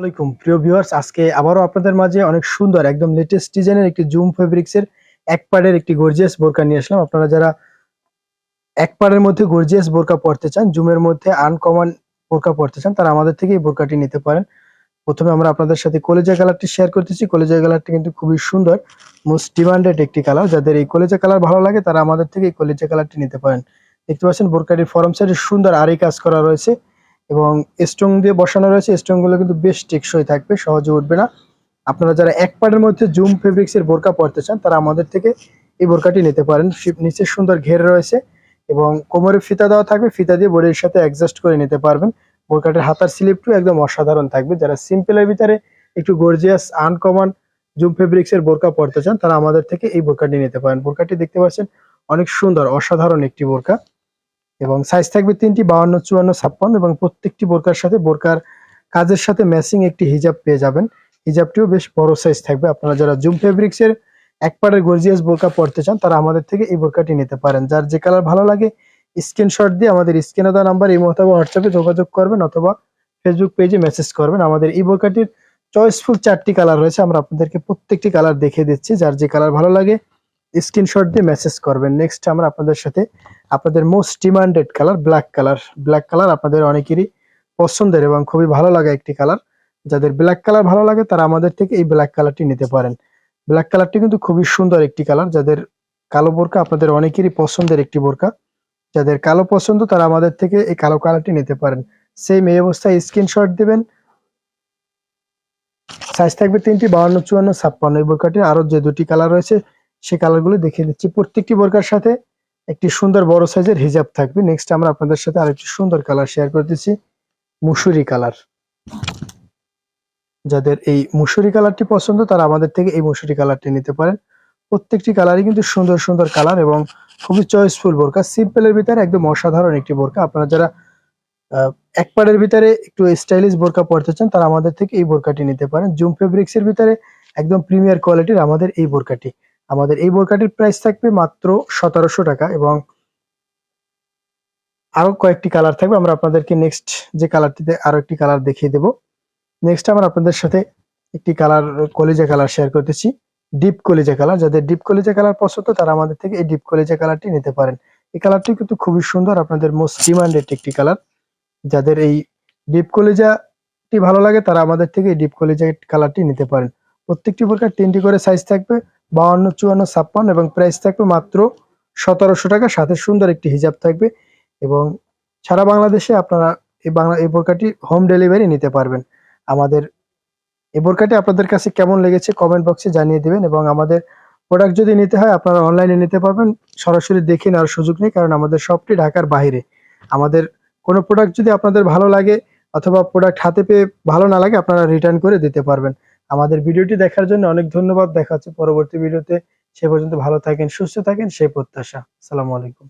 আসসালামাইকুম প্রিয় ভিউয়ার্স আজকে আবারও আপনাদের মাঝে অনেক সুন্দর, একদম লেটেস্ট ডিজাইনের একটি জুম ফেব্রিক্স এর এক পাড়ের একটি গর্জিয়াস বোরকা নিয়ে আসলাম। আপনারা যারা এক পাড়ের মধ্যে গর্জিয়াস বোরকা পড়তে চান, জুমের মধ্যে আনকমন বোরকা পড়তে চান, তারা আমাদের থেকে এই বোরকাটি নিতে পারেন। প্রথমে আমরা আপনাদের সাথে কলেজা কালারটি শেয়ার করতেছি। কলেজা কালারটি কিন্তু খুবই সুন্দর মোস্ট ডিমান্ডেড একটি কালার যাদের এই কলেজা কালার ভালো লাগে, তারা আমাদের থেকে এই কলেজা কালারটি নিতে পারেন। দেখতে পাচ্ছেন বোরকাটির ফরম সাইডে সুন্দর আরই কাজ করা রয়েছে। এবং স্ট্রং দিয়ে বসানো রয়েছে স্ট্রংগুলো কিন্তু বেশ টেকসই থাকবে, সহজে উঠবে না। আপনারা যারা এক পাড়ের মধ্যে জুম ফেব্রিক্স এর বোরকা পড়তে চান, তারা আমাদের থেকে এই বোরকাটি নিতে পারেন। নিচে সুন্দর ঘের রয়েছে এবং কোমরে ফিতা দেওয়া থাকবে, ফিতা দিয়ে বডির সাথে অ্যাডজাস্ট করে নিতে পারবেন। বোরকাটির হাতার স্লিপটিও একদম অসাধারণ থাকবে। যারা সিম্পলের ভিতরে একটু গর্জিয়াস আনকমন জুম ফেব্রিক্স এর বোরকা পড়তে চান, তারা আমাদের থেকে এই বোরকাটি নিতে পারেন। বোরকাটি দেখতে পাচ্ছেন, অনেক সুন্দর, অসাধারণ একটি বোরকা। এবং সাইজ থাকবে তিনটি, বাউন্ন, চুয়ান্ন, ছাপ্পান্ন এবং প্রত্যেকটি বোরকার সাথে, বোরকার কাজের সাথে ম্যাচিং একটি হিজাব পেয়ে যাবেন। হিজাবটিও বেশ বড় সাইজ থাকবে। আপনারা যারা জুম ফেব্রিক্স এর এক পাড়ের গর্জিয়াস বোরকা পড়তে চান, তারা আমাদের থেকে এই বোরকাটি নিতে পারেন। যার যে কালার ভালো লাগে স্ক্রিনশট দিয়ে আমাদের স্ক্রিনে দেওয়া নাম্বার এই অথবা হোয়াটসঅ্যাপে যোগাযোগ করবেন অথবা ফেসবুক পেজে মেসেজ করবেন। আমাদের এই বোরকাটির চয়েসফুল চারটি কালার রয়েছে। আমরা আপনাদেরকে প্রত্যেকটি কালার দেখিয়ে দিচ্ছি। যার যে কালার ভালো লাগে স্ক্রিনশট দিয়ে মেসেজ করবেন। নেক্সট আমরা আপনাদের সাথে আপনাদের most demanded colour black colour black colour আপনাদের অনেকেরই পছন্দের এবং খুবই ভালো লাগা একটি কালার যাদের ব্ল্যাক কালার ভালো লাগে, তারা আমাদের থেকে এই ব্ল্যাক কালারটি নিতে পারেন। ব্ল্যাক কালারটি কিন্তু খুবই সুন্দর একটি কালার যাদের কালো বোরকা আপনাদের অনেকেরই পছন্দের একটি বোরকা। যাদের কালো পছন্দ, তারা আমাদের থেকে এই কালো কালারটি নিতে পারেন। সেম এই অবস্থায় স্ক্রিনশট দিবেন। সাইজ থাকবে তিনটি, বাউন্ন, চুয়ান্ন, ছাপ্পান্ন। এই বোরকাটির আরও যে দুটি কালার রয়েছে সেই কালারগুলো দেখিয়ে দিচ্ছি। প্রত্যেকটি বোরকার সাথে একটি সুন্দর বড় সাইজের হিজাব থাকবে। নেক্সট আমরা আপনাদের সাথে আরেকটি সুন্দর কালার শেয়ার করতেছি মুসুরি কালার। যাদের এই মুসুরি কালারটি পছন্দ, তারা আমাদের থেকে এই মুসুরি কালারটি নিতে পারেন। প্রত্যেকটি কালারই কিন্তু সুন্দর সুন্দর কালার এবং খুবই চয়েসফুল বোরকা। সিম্পলের ভিতরে একদম অসাধারণ একটি বোরকা। আপনারা যারা এক পাড়ের ভিতরে একটু স্টাইলিশ বোরকা পড়তে চান, তারা আমাদের থেকে এই বোরকাটি নিতে পারেন। জুম ফেব্রিক্স এর ভিতরে একদম প্রিমিয়ার কোয়ালিটির আমাদের এই বোরকাটি। আমাদের এই বোরকাটির প্রাইস থাকবে মাত্র সতেরোশো টাকা এবং আরও কয়েকটি কালার থাকবে। আমরা আপনাদেরকে নেক্সট যে কালারটিতে আরও একটি কালার দেখিয়ে দেব। নেক্সট আমরা আপনাদের সাথে একটি কালার কলিজা কালার শেয়ার করতেছি। ডিপ কলিজা কালার যাদের ডিপ কলিজা কালার পছন্দ, তারা আমাদের থেকে এই ডিপ কলিজা কালারটি নিতে পারেন। এই কালারটি কিন্তু খুবই সুন্দর, আপনাদের মোস্ট ডিমান্ডেড একটি কালার যাদের এই ডিপ কলিজাটি ভালো লাগে, তারা আমাদের থেকে এই ডিপ কলিজা কালারটি নিতে পারেন। প্রত্যেকটি প্রকার তিনটি করে সাইজ থাকবে। বাউন্ন, চুয়ান্ন, ছাপ্পান্ন এবং প্রাইস থাকবে মাত্র সতেরোশো টাকা। সাথে সুন্দর একটি হিজাব থাকবে এবং সারা বাংলাদেশে আপনারা এই বাংলা, এই বোরকাটি হোম ডেলিভারি নিতে পারবেন। আমাদের এই বোরকাটি আপনাদের কাছে কেমন লেগেছে কমেন্ট বক্সে জানিয়ে দেবেন এবং আমাদের প্রোডাক্ট যদি নিতে হয়, আপনারা অনলাইনে নিতে পারবেন। সরাসরি দেখে নেওয়ার সুযোগ নেই, কারণ আমাদের সবটি ঢাকার বাইরে। আমাদের কোনো প্রোডাক্ট যদি আপনাদের ভালো লাগে অথবা প্রোডাক্ট হাতে পেয়ে ভালো না লাগে, আপনারা রিটার্ন করে দিতে পারবেন। আমাদের ভিডিওটি দেখার জন্য অনেক ধন্যবাদ। দেখা হচ্ছে পরবর্তী ভিডিওতে। সে পর্যন্ত ভালো থাকেন, সুস্থ থাকেন সেই প্রত্যাশা। সালামু আলাইকুম।